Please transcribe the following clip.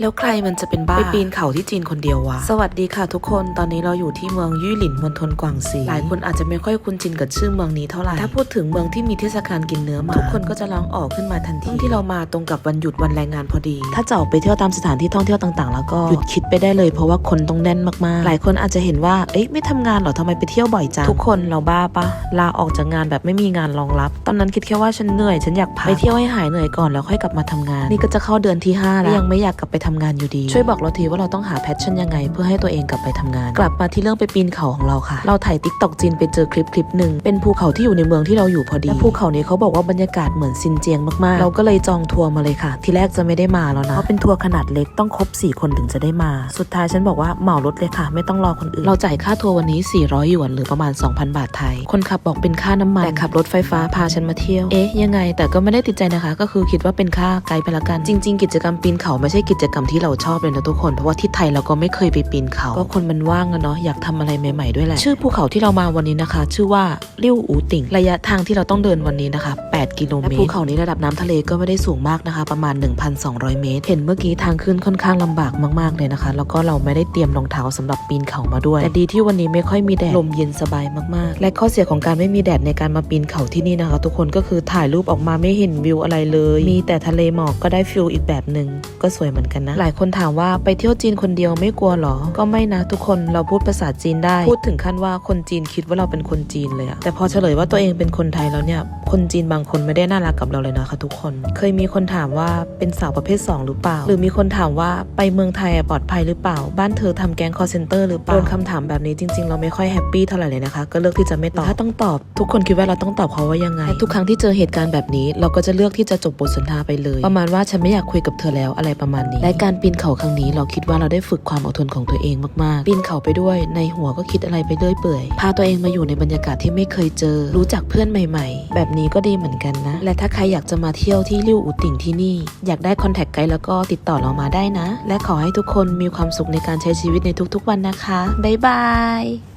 แล้วใครมันจะเป็นบ้าไปปีนเขาที่จีนคนเดียววะ สวัสดีค่ะทุกคน ตอนนี้เราอยู่ที่เมืองยี่หลินมณฑลกวางซีหลายคนอาจจะไม่ค่อยคุ้นชินกับชื่อเมืองนี้เท่าไหร่ ถ้าพูดถึงเมืองที่มีเทศกาลกินเนื้อหมา ทุกคนก็จะร้องออกขึ้นมาทันทีที่เรามาตรงกับวันหยุดวันแรงงานพอดี ถ้าจะออกไปเที่ยวตามสถานที่ท่องเที่ยวต่างๆ แล้วก็หยุดคิดไปได้เลยเพราะว่าคนต้องแน่นมากๆ หลายคนอาจจะเห็นว่า เอ๊ะไม่ทำงานเหรอทำไมไปเที่ยวบ่อยจัง ทุกคนเราบ้าปะลาออกจากงานแบบไม่มีงานรองรับ ตอนนั้นคิดแค่ว่าฉันเหนื่อยฉันอยากพักไปเที่ยวให้หายเหนื่อยก่อนแล้วค่อยกลับมาทำงาน นี่ก็จะเข้าเดือนที่ห้าแล้วยังไม่อยากกลับไปทำงานอยู่ดี ช่วยบอกเราทีว่าเราต้องหาแพชชั่นยังไง เพื่อให้ตัวเองกลับไปทำงาน กลับมาที่เรื่องไปปีนเขาของเราค่ะ เราถ่ายติ๊กตอกจีนไปเจอคลิปคลิปหนึ่งเป็นภูเขาที่อยู่ในเมืองที่เราอยู่พอดีและภูเขานี้เขาบอกว่าบรรยากาศเหมือนซินเจียงมากๆ เราก็เลยจองทัวร์มาเลยค่ะ ทีแรกจะไม่ได้มาแล้วนะเพราะเป็นทัวร์ขนาดเล็กต้องครบ 4 คนถึงจะได้มา สุดท้ายฉันบอกว่าเหมารถเลยค่ะ ไม่ต้องรอคนอื่น เราจ่ายค่าทัวร์วันนี้ 400หยวนหรือประมาณ 2,000 บาทไทย คนขับบอกเป็นค่าน้ำมันแต่ขับรถไฟฟ้าพาฉันมาเที่ยวเอ๊ะยังไง แต่ก็ไม่ได้ติดใจนะคะ ก็คือคิดว่าเป็นค่าไกด์ไปละกันจริง ๆ กิจกรรมปีนเขาไม่ใช่กิจกรรมที่เราชอบเลยนะทุกคน เพราะว่าที่ไทยเราก็ไม่เคยไปปีนเขา ก็คนมันว่างอะเนาะอยากทำอะไรใหม่ๆด้วยแหละ ชื่อภูเขาที่เรามาวันนี้นะคะ ชื่อว่าเลิ่วอูติ่งระยะทางที่เราต้องเดินวันนี้นะคะ 8 กิโลเมตรและภูเขานี้ระดับน้ำทะเลก็ไม่ได้สูงมากนะคะ ประมาณ 1,200 เมตร เห็นเมื่อกี้ทางขึ้นค่อนข้างลำบากมากๆเลยนะคะ แล้วก็เราไม่ได้เตรียมรองเท้าสำหรับปีนเขามาด้วยแต่ดีที่วันนี้ไม่ค่อยมีแดดลมเย็นสบายมากๆ และข้อเสียของการไม่มีแดดในการมาปีนเขาที่นี่นะคะ ทุกคนก็คือถ่ายรูปออกมาไม่เห็นวิวอะไรเลย มีแต่ทะเลหมอกก็ได้ฟิลอีกแบบหนึ่งก็สวยเหมือนกันนะ หลายคนถามว่าไปเที่ยวจีนคนเดียวไม่กลัวหรอ ก็ไม่นะทุกคนเราพูดภาษาจีนได้ พูดถึงขั้นว่าคนจีนคิดว่าเราเป็นคนจีนเลยอะแต่พอเฉลยว่าตัวเองเป็นคนไทยแล้วเนี่ย คนจีนบางคนไม่ได้น่ารักกับเราเลยนะคะทุกคน เคยมีคนถามว่าเป็นสาวประเภท 2 หรือเปล่า หรือมีคนถามว่าไปเมืองไทยอะปลอดภัยหรือเปล่า บ้านเธอทำแก๊งคอร์เซนเตอร์หรือเปล่าโดนคำถามแบบนี้จริง ๆ เราไม่ค่อยแฮปปี้เท่าไหร่เลยนะคะ ก็เลือกที่จะไม่ตอบ ถ้าต้องตอบ ทุกคนคิดว่าเราต้องตอบเขาว่ายังไงและทุกครั้งที่เจอเหตุการณ์แบบนี้ เราก็จะเลือกที่จะจบบทสนทนาไปเลย ประมาณว่าฉันไม่อยากคุยกับเธอแล้วอะไรประมาณนี้ และการปีนเขาครั้งนี้เราคิดว่าเราได้ฝึกความอดทนของตัวเองมากๆ ปีนเขาไปด้วย ในหัวก็คิดอะไรไปเรื่อยเปื่อย พาตัวเองมาอยู่ในบรรยากาศที่ไม่เคยเจอ รู้จักเพื่อนใหม่ ๆ แบบนี้ก็ดีเหมือนกันนะ และถ้าใครอยากจะมาเที่ยวที่ลิ่วอูติ่งที่นี่ อยากได้คอนแทคไกด์แล้วก็ติดต่อเรามาได้นะ และขอให้ทุกคนมีความสุขในการใช้ชีวิตในทุกๆวันนะคะ บ๊ายบาย